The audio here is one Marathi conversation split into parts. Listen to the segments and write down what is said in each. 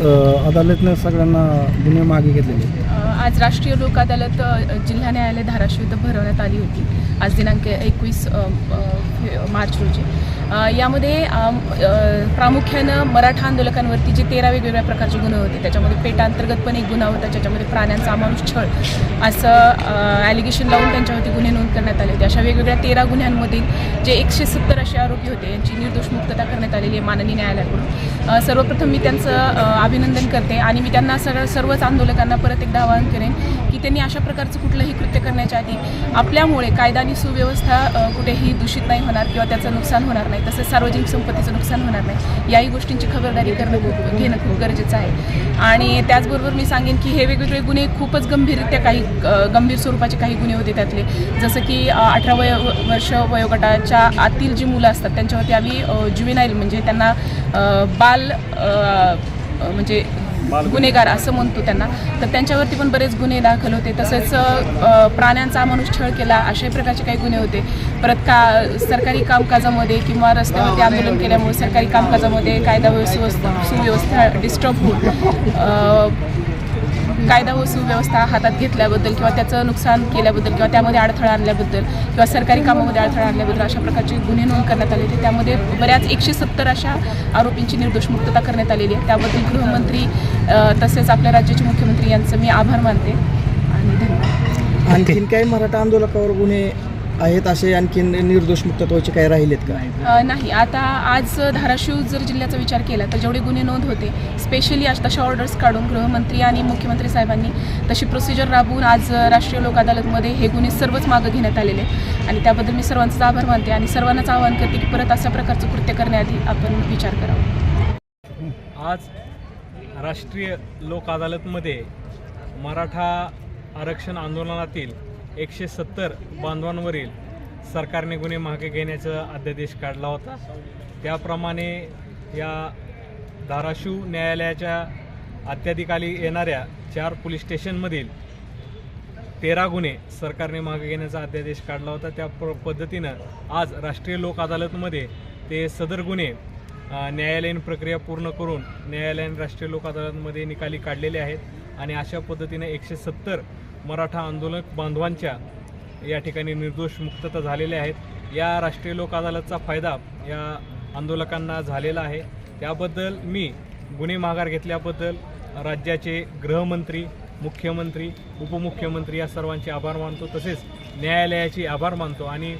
अदालतनं सगळ्यांना गुन्हे मागे घेतलेले आज राष्ट्रीय लोक अदालत जिल्हा न्यायालय धाराशिव इथं भरवण्यात आली होती. आज दिनांक एकवीस मार्च रोजी. यामध्ये प्रामुख्यानं मराठा आंदोलकांवरती जे तेरा वेगवेगळ्या प्रकारचे गुन्हे होते त्याच्यामध्ये पेटांतर्गत पण एक गुन्हा होता ज्याच्यामध्ये प्राण्यांचा अमानुष छळ असं ॲलिगेशन लावून त्यांच्यावरती गुन्हे नोंद करण्यात आले होते. अशा वेगवेगळ्या तेरा गुन्ह्यांमधील जे एकशे सत्तर असे आरोपी होते यांची निर्दोष मुक्तता करण्यात आलेली आहे माननीय न्यायालयाकडून. सर्वप्रथम मी त्यांचं अभिनंदन करते आणि मी त्यांना सगळं सर्वच आंदोलकांना परत एकदा आवाहन करेन की त्यांनी अशा प्रकारचं कुठलंही कृत्य करण्याच्या आधी आपल्यामुळे कायदा आणि सुव्यवस्था कुठेही दूषित नाही होणार किंवा त्याचं नुकसान होणार नाही. तसंच सार्वजनिक संपत्तीचं नुकसान होणार नाही. याही गोष्टींची खबरदारी करणं खूप घेणं खूप गरजेचं आहे. आणि त्याचबरोबर मी सांगेन की हे वेगवेगळे गुन्हे खूपच गंभीररित्या काही गंभीर स्वरूपाचे काही गुन्हे होते त्यातले. जसं की अठरा वय वर्ष वयोगटाच्या आतील जी मुलं असतात त्यांच्यावरती आम्ही ज्युवेनाईल म्हणजे त्यांना बाल म्हणजे गुन्हेगार असं म्हणतो त्यांना. तर त्यांच्यावरती पण बरेच गुन्हे दाखल होते. तसेच प्राण्यांचा माणूस छळ केला अशा प्रकारचे काही गुन्हे होते. परत का सरकारी कामकाजामध्ये किंवा रस्त्यावरती आंदोलन केल्यामुळे सरकारी कामकाजामध्ये कायदा व सुव्यवस्था सुव्यवस्था डिस्टर्ब होऊन कायदा व सुव्यवस्था हातात घेतल्याबद्दल किंवा त्याचं नुकसान केल्याबद्दल किंवा त्यामध्ये अडथळा आणल्याबद्दल किंवा सरकारी कामामध्ये अडथळा आणल्याबद्दल अशा प्रकारचे गुन्हे नोंद करण्यात आले होते. त्यामध्ये बऱ्याच एकशे सत्तर अशा आरोपींची निर्दोष मुक्तता करण्यात आलेली आहे. त्याबद्दल गृहमंत्री तसेच आपल्या राज्याचे मुख्यमंत्री यांचं मी आभार मानते. आणि धन्यवाद. आणखीन काही मराठा आंदोलकावर गुन्हे आहेत असे आणखीन निर्दोष मुक्तत्वाचे काही राहिलेत का? अ, नाही. आता आज धाराशिव जर जिल्ह्याचा विचार केला तर जेवढे गुन्हे नोंद होते स्पेशली आज तशा ऑर्डर्स काढून गृहमंत्री आणि मुख्यमंत्री साहेबांनी तशी प्रोसिजर राबवून आज राष्ट्रीय लोक अदालतमध्ये हे गुन्हे सर्वच मागं घेण्यात आलेले आहेत. आणि त्याबद्दल मी सर्वांचा आभार मानते आणि सर्वांनाच आवाहन करते की परत अशा प्रकारचं कृत्य करण्याआधी आपण विचार करावा. आज राष्ट्रीय लोक अदालतमध्ये मराठा आरक्षण आंदोलनातील एकशे सत्तर बांधवांवरील सरकारने गुन्हे मागे घेण्याचा अध्यादेश काढला होता. त्याप्रमाणे या धाराशिव न्यायालयाच्या अत्याधिकाली येणाऱ्या चार पोलीस स्टेशनमधील तेरा गुन्हे सरकारने मागे घेण्याचा अध्यादेश काढला होता. त्या प पद्धतीनं आज राष्ट्रीय लोक अदालतमध्ये ते सदर गुन्हे न्यायालयीन प्रक्रिया पूर्ण करून न्यायालयीन राष्ट्रीय लोक अदालतमध्ये निकाली काढलेले आहेत. आणि अशा पद्धतीने एकशे सत्तर मराठा आंदोलक बांधवांच्या या ठिकाणी निर्दोष मुक्तता झालेल्या आहेत. या राष्ट्रीय लोक अदालतचा फायदा या आंदोलकांना झालेला आहे. त्याबद्दल मी गुन्हे माघार घेतल्याबद्दल राज्याचे गृहमंत्री मुख्यमंत्री उपमुख्यमंत्री या सर्वांचे आभार मानतो. तसेच न्यायालयाचे आभार मानतो आणि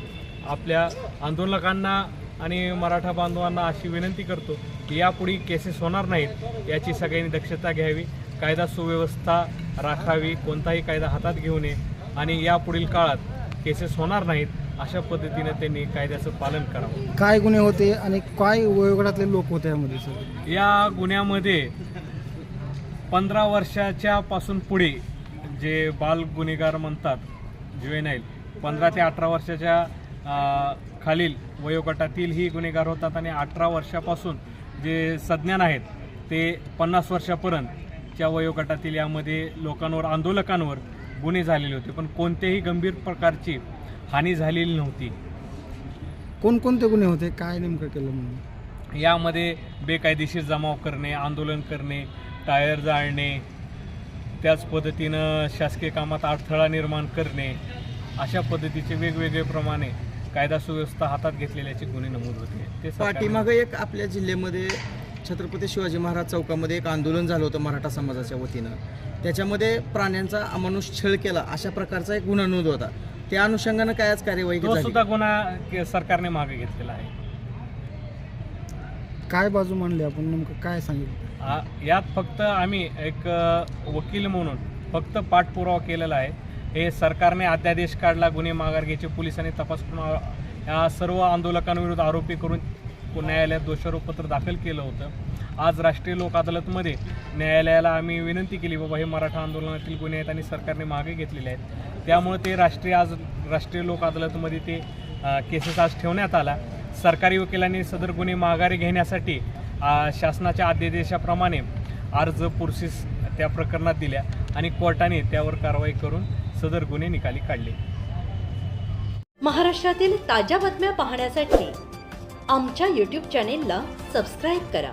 आपल्या आंदोलकांना आणि मराठा बांधवांना अशी विनंती करतो की यापुढे केसेस होणार नाहीत याची सगळ्यांनी दक्षता घ्यावी. कायदा सुव्यवस्था राखावी कोणताही कायदा हातात घेऊ नये आणि यापुढील काळात केसेस होणार नाहीत अशा पद्धतीने त्यांनी कायद्याचं पालन करावं. काय गुन्हे होते आणि काय वयोगटातले लोक होते यामध्ये सर? या गुन्ह्यामध्ये पंधरा वर्षाच्या पासून पुढे जे बाल गुन्हेगार म्हणतात ज्युएनाईल पंधरा ते अठरा वर्षाच्या खालील वयोगटातील ही गुन्हेगार होतात आणि अठरा वर्षापासून जे सज्ञान आहेत ते पन्नास वर्षापर्यंतच्या वयोगटातील यामध्ये लोकांवर आंदोलकांवर गुन्हे झालेले होते पण कोणत्याही गंभीर प्रकारची हानी झालेली नव्हती. कोणकोणते गुन्हे होते? काय नेमकं केलं म्हणून? यामध्ये बेकायदेशीर जमाव करणे आंदोलन करणे टायर जाळणे त्याच पद्धतीनं शासकीय कामात अडथळा निर्माण करणे अशा पद्धतीचे वेगवेगळे प्रमाणे कायदा सुव्यवस्था हातात घेतलेल्याचे गुन्हे नमूद होते. ते पाठीमागं एक आपल्या जिल्ह्यामध्ये छत्रपती शिवाजी महाराज चौकामध्ये एक आंदोलन झालं होतं मराठा समाजाच्या वतीनं. त्याच्यामध्ये प्राण्यांचा अमानुष छळ केला अशा प्रकारचा एक गुन्हा नोंद होता. त्या अनुषंगानं काय आज कार्यवाही तो झाली सुद्धा गुन्हा के- सरकारने मागे घेतलेला आहे. काय बाजू मांडली आपण? नेमकं काय सांगितलं? आ- यात फक्त आम्ही एक अ, वकील म्हणून फक्त पाठपुरावा केलेला आहे. हे सरकारने अध्यादेश काढला गुन्हे माघार घ्यायचे पोलिसांनी तपास करून आ- या सर्व आंदोलकांविरुद्ध आरोपी करून न्यायालयात दोषारोपपत्र दाखल केलं होतं. आज राष्ट्रीय लोक अदालतमध्ये न्यायालयाला आम्ही विनंती केली बाबा हे मराठा आंदोलनातील गुन्हे आहेत आणि सरकारने मागे घेतलेले आहेत. त्यामुळे ते राष्ट्रीय आज राष्ट्रीय लोक अदालतमध्ये ते केसेस आज ठेवण्यात आला. सरकारी वकिलांनी सदर गुन्हे माघारी घेण्यासाठी शासनाच्या अध्यादेशाप्रमाणे अर्ज पुरसीस त्या प्रकरणात दिल्या आणि कोर्टाने त्यावर कारवाई करून सदर गुन्हे निकाली काढले. महाराष्ट्रातील ताज्या बातम्या पाहण्यासाठी आमच्या यूट्यूब चॅनेलला सबस्क्राईब करा.